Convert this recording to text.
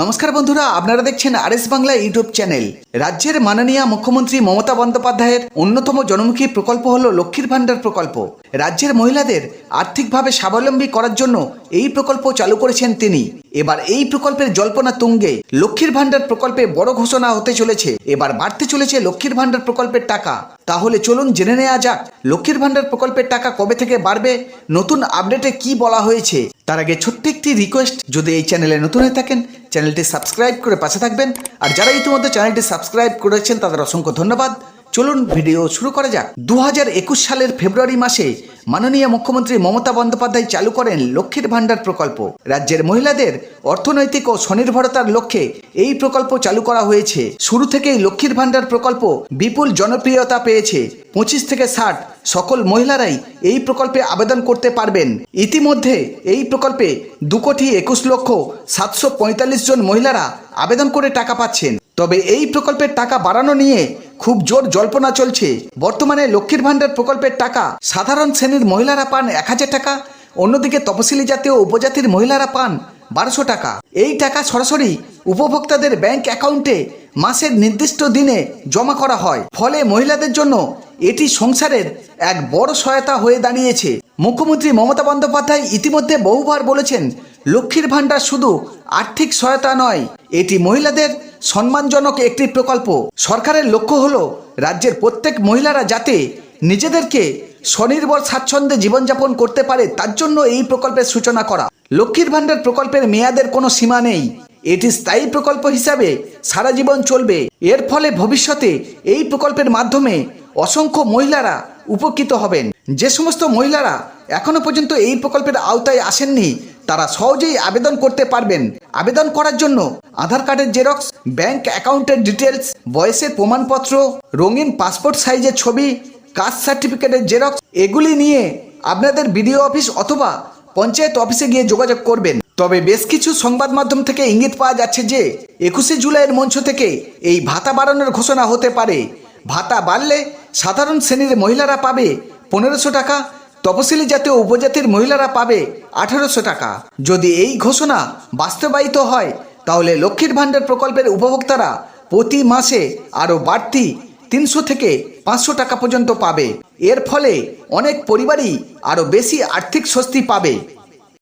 নমস্কার বন্ধুরা, আপনারা দেখছেন R S Bangla YouTube channel. রাজ্যের মাননীয় মুখ্যমন্ত্রী মমতা বন্দ্যোপাধ্যায়ের অন্যতম জনমুখী প্রকল্প হল লক্ষ্মীর ভাণ্ডার প্রকল্প। রাজ্যের মহিলাদের আর্থিকভাবে স্বাবলম্বী করার জন্য এই প্রকল্প চালু করেছেন তিনি। এবার এই প্রকল্পের জল্পনা তুঙ্গে লক্ষ্মীর ভাণ্ডার প্রকল্পে বড় ঘোষণা হতে চলেছে। এবার বাড়তে চলেছে লক্ষ্মীর ভাণ্ডার প্রকল্পের টাকা। তাহলে চলুন জেনে নেওয়া যাক, লক্ষ্মীর ভাণ্ডার প্রকল্পের টাকা কবে থেকে বাড়বে, নতুন আপডেটে কি বলা হয়েছে তার আগে ছোট্ট একটি রিকোয়েস্ট যদি এই চ্যানেলে নতুন হয়ে থাকেন চ্যানেলটি সাবস্ক্রাইব করে পাশে থাকবেন। আর যারা ইতিমধ্যে চ্যানেলটি সাবস্ক্রাইব করেছেন, তাদের অসংখ্য ধন্যবাদ। চলুন ভিডিও শুরু করা যাক। দু হাজার একুশ সালের ফেব্রুয়ারি মাসে মাননীয় মুখ্যমন্ত্রী মমতা বন্দ্যোপাধ্যায় চালু করেন লক্ষ্মীর ভাণ্ডার প্রকল্প। রাজ্যের মহিলাদের অর্থনৈতিক ও স্বনির্ভরতার লক্ষ্যে এই প্রকল্প চালু করা হয়েছে। শুরু থেকেই লক্ষ্মীর ভাণ্ডার প্রকল্প বিপুল জনপ্রিয়তা পেয়েছে। পঁচিশ থেকে ষাট সকল মহিলারাই এই প্রকল্পে আবেদন করতে পারবেন। ইতিমধ্যে এই প্রকল্পে দু কোটি একুশ লক্ষ সাতশো পঁয়তাল্লিশ জন মহিলারা আবেদন করে টাকা পাচ্ছেন। তবে এই প্রকল্পের টাকা বাড়ানো নিয়ে খুব জোর জল্পনা চলছে। বর্তমানে লক্ষ্মীর ভাণ্ডার প্রকল্পের টাকা সাধারণ শ্রেণির মহিলারা পান এক হাজার টাকা, অন্যদিকে তপশিলি জাতীয় উপজাতির মহিলারা পান বারোশো টাকা। এই টাকা সরাসরি উপভোক্তাদের ব্যাংক অ্যাকাউন্টে মাসের নির্দিষ্ট দিনে জমা করা হয়। ফলে মহিলাদের জন্য এটি সংসারের এক বড় সহায়তা হয়ে দাঁড়িয়েছে। মুখ্যমন্ত্রী মমতা বন্দ্যোপাধ্যায় ইতিমধ্যে বহুবার বলেছেন, লক্ষ্মীর ভাণ্ডার শুধু আর্থিক সহায়তা নয়, এটি মহিলাদের সম্মানজনক একটি প্রকল্প। সরকারের লক্ষ্য হলো রাজ্যের প্রত্যেক মহিলারা যাতে নিজেদেরকে স্বনির্ভর, স্বাচ্ছন্দ্যে জীবনযাপন করতে পারে, তার জন্য এই প্রকল্পের সূচনা করা। লক্ষ্মীর ভাণ্ডার প্রকল্পের মেয়াদের কোনো সীমা নেই। এটি স্থায়ী প্রকল্প হিসাবে সারা জীবন চলবে। এর ফলে ভবিষ্যতে এই প্রকল্পের মাধ্যমে অসংখ্য মহিলারা উপকৃত হবেন। যে সমস্ত মহিলারা এখনও পর্যন্ত এই প্রকল্পের আওতায় আসেননি, তারা সহজেই আবেদন করতে পারবেন। আবেদন করার জন্য আধার কার্ডের জেরক্স, ব্যাংক অ্যাকাউন্টের ডিটেলস বয়সের প্রমাণপত্র, রঙিন পাসপোর্ট সাইজের ছবি, কাস্ট সার্টিফিকেটের জেরক্স, এগুলি নিয়ে আপনাদের বিডিও অফিস অথবা পঞ্চায়েত অফিসে গিয়ে যোগাযোগ করবেন। তবে বেশ কিছু সংবাদ মাধ্যম থেকে ইঙ্গিত পাওয়া যাচ্ছে যে, একুশে জুলাইয়ের মঞ্চ থেকে এই ভাতা বাড়ানোর ঘোষণা হতে পারে। ভাতা বাড়লে সাধারণ শ্রেণির মহিলারা পাবে পনেরোশো টাকা, তপশিলি জাতীয় উপজাতির মহিলারা পাবে আঠারোশো টাকা। যদি এই ঘোষণা বাস্তবায়িত হয়, তাহলে লক্ষ্মীর ভাণ্ডার প্রকল্পের উপভোক্তারা প্রতি মাসে আরও বাড়তি তিনশো থেকে পাঁচশো টাকা পর্যন্ত পাবে। এর ফলে অনেক পরিবারই আরও বেশি আর্থিক স্বস্তি পাবে।